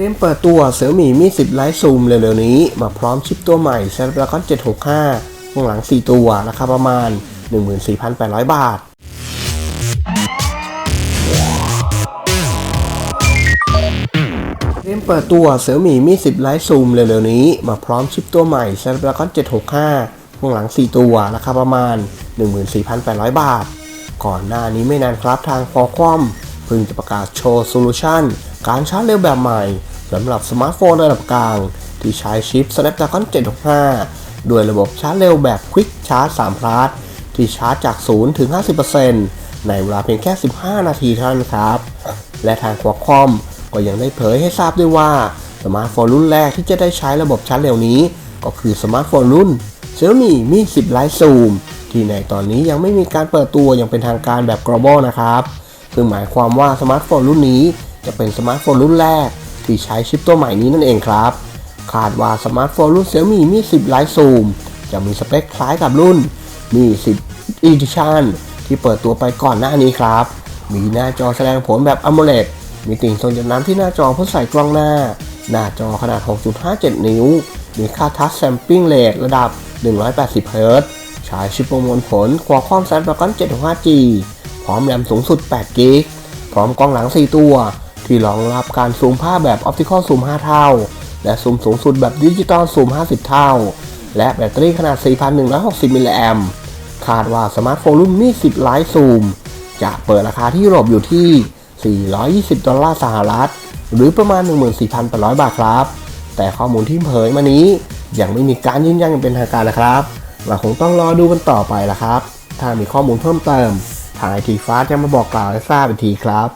เตรียมเปิดตัวเสี่ยมี่มี10ไลท์ซูมเร็วๆนี้ มาพร้อมชิปตัวใหม่ Snapdragon 765ข้างหลัง 4 ตัว ราคาประมาณ 14,800 บาท เตรียมเปิดตัวเสี่ยมี่มี10ไลท์ซูมเร็วๆนี้ มาพร้อมชิปตัวใหม่ Snapdragon 765ข้างหลัง 4 ตัว ราคาประมาณ 14,800 บาท ก่อนหน้านี้ไม่นานครับทาง Qualcomm เพิ่งจะประกาศโชว์โซลูชันการชาร์จเร็วแบบใหม่ สำหรับสมาร์ทโฟนระดับกลาง ที่ใช้ชิป Snapdragon 765 ด้วยระบบชาร์จเร็วแบบ Quick Charge 3 Plus ที่ชาร์จจาก 0 ถึง 50%ในเวลาเพียงแค่ 15 นาทีเท่านั้นครับ และทาง Qualcomm ก็ยังได้เผยให้ทราบด้วยว่า สมาร์ทโฟนรุ่นแรกที่จะได้ใช้ระบบชาร์จเร็วนี้ ก็คือสมาร์ทโฟนรุ่น Xiaomi Mi 10 Lite Zoom ที่ในตอนนี้ยังไม่มีการเปิดตัวอย่างเป็นทางการแบบ global นะครับ ซึ่งหมายความว่าสมาร์ทโฟนรุ่นนี้จะเป็นสมาร์ทโฟนรุ่นแรก ที่ใช้ชิปตัวใหม่นี้นั่นเองครับ คาดว่าสมาร์ทโฟนรุ่น Xiaomi Mi 10 Lite Zoom จะมีสเปคคล้ายกับรุ่น Mi 10 Edition ที่เปิดตัวไปก่อนหน้านี้ครับ มีหน้าจอแสดงผลแบบ AMOLED มีติ่งส่งจากน้ำที่หน้าจอเพื่อใส่กล้องหน้า หน้าจอขนาด 6.57 นิ้ว มีค่าทัชแซมปิ้งเรทระดับ 180เฮิรตซ์ใช้ชิปประมวลผล Qualcomm Snapdragon 765G พร้อมแรมสูงสุด8กิกพร้อมกล้องหลัง 4 ตัว ที่รองรับการซูมภาพแบบ Optical Zoom 5เท่า และซูมสูงสุดแบบดิจิตอลซูม 50 เท่า และแบตเตอรี่ขนาด 4,160 มิลลิแอมคาดว่าสมาร์ทโฟนรุ่นมี10 Lite Zoom จะเปิดราคาที่ยุโรปอยู่ที่ 420 ดอลลาร์สหรัฐ หรือประมาณ 14,800 บาทครับ แต่ข้อมูลที่เผยมานี้ยังไม่มีการยืนยันอย่างเป็นทางการนะครับเราคงต้องรอดูกันต่อไปละครับ ถ้ามีข้อมูลเพิ่มเติม ทางไอทีฟ้าจะมาบอกกล่าวให้ทราบอีกทีครับ